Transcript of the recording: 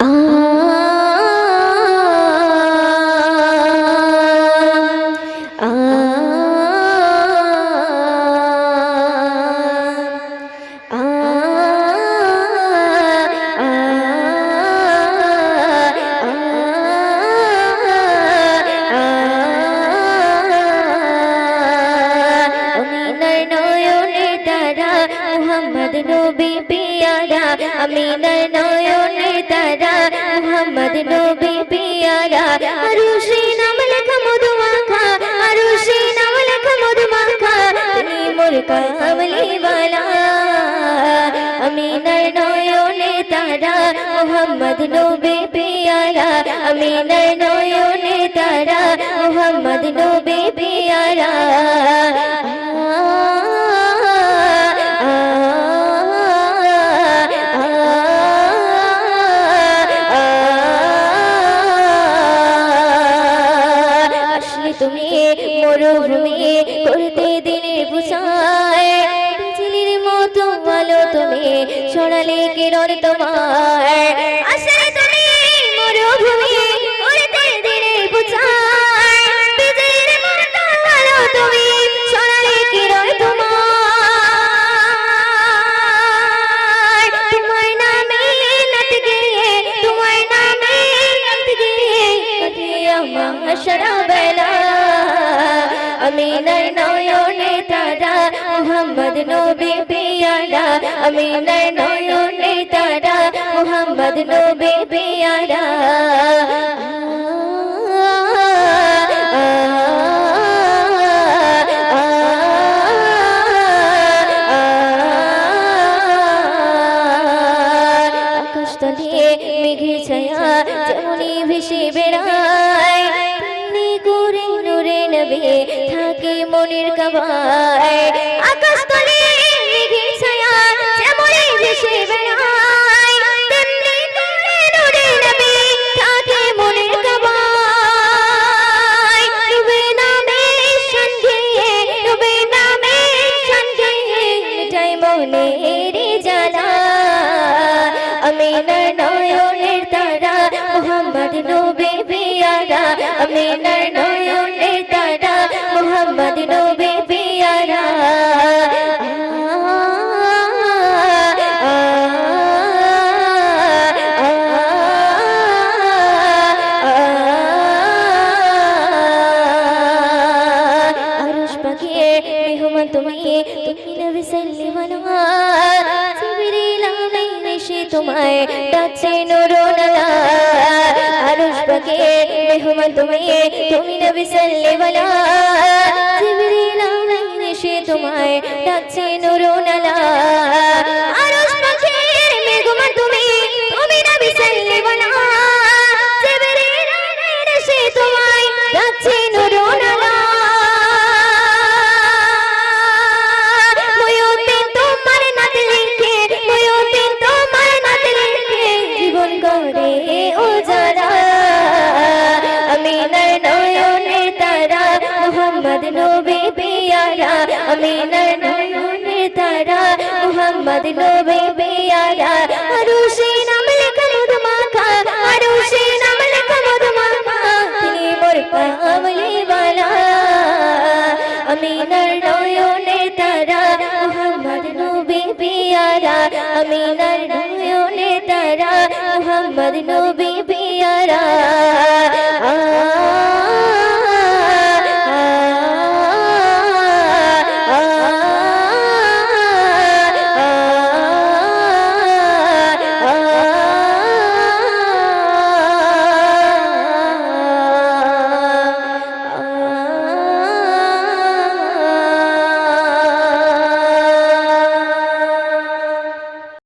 আমিনার মোহাম্মদ নবী পিয়ারা, আমিনার নয়নে তারা। মোহাম্মদ নবী পিয়ারা, আরুষি নাম লেখা মধু মাখা আরুষি নাম লেখা মধু মাখা তুমি মোর কামলি বালা। আমিনার নয়নে তারা, মোহাম্মদ নবী পিয়ারা, আমিনার নয়নে তারা, মোহাম্মদ মরুভূমি করতে দিনের বুঝায় বিজলির মতো আলো তুমি ছড়ালে কিরণ তোমার আসলে তুমি মরুভূমি, করতে দিনের বুঝায় মতো আলো তুমি কিরণ তোমার আমিনার নয়নে তারা, মোহাম্মদ নবী পিয়ারা। আমিনার নয়নে তারা, মোহাম্মদ নবী পিয়ারা। মেঘের ছায়া, যেমনই ভেসে নূরে নবে থাকে মনের কাবায় আকাশ তলে মেঘের ছায়া যেমনই ভেসে বেড়ায়, তেমনি করে নূরে নবে থাকে মনের কাবায় ডুবে নামে সন্ধে ডুবে নামে সন্ধে মিটাই মোহাম্মদ নবী পিয়ারা, আমিনার নয়নের সাল্লিমানা জিবরিল আমিন এসে তোমায় ডাকছে নুরুনালা আরশ পাখিয়ে মেহমান তুমি তুমি নবী আমিন এসে তোমায় ডাকছে নুরুনালা আমিনার নয়নে তারা মোহাম্মদ নবী পিয়ারা। আরুষি নাম লেখা মধু মাখা আরুষি নাম লেখা মধু মাখা তিনি মোর কামলি বালা। আমিনার নয়নে তারা মোহাম্মদ নবী পিয়ারা। আমিনার নয়নে তারা মোহাম্মদ নবী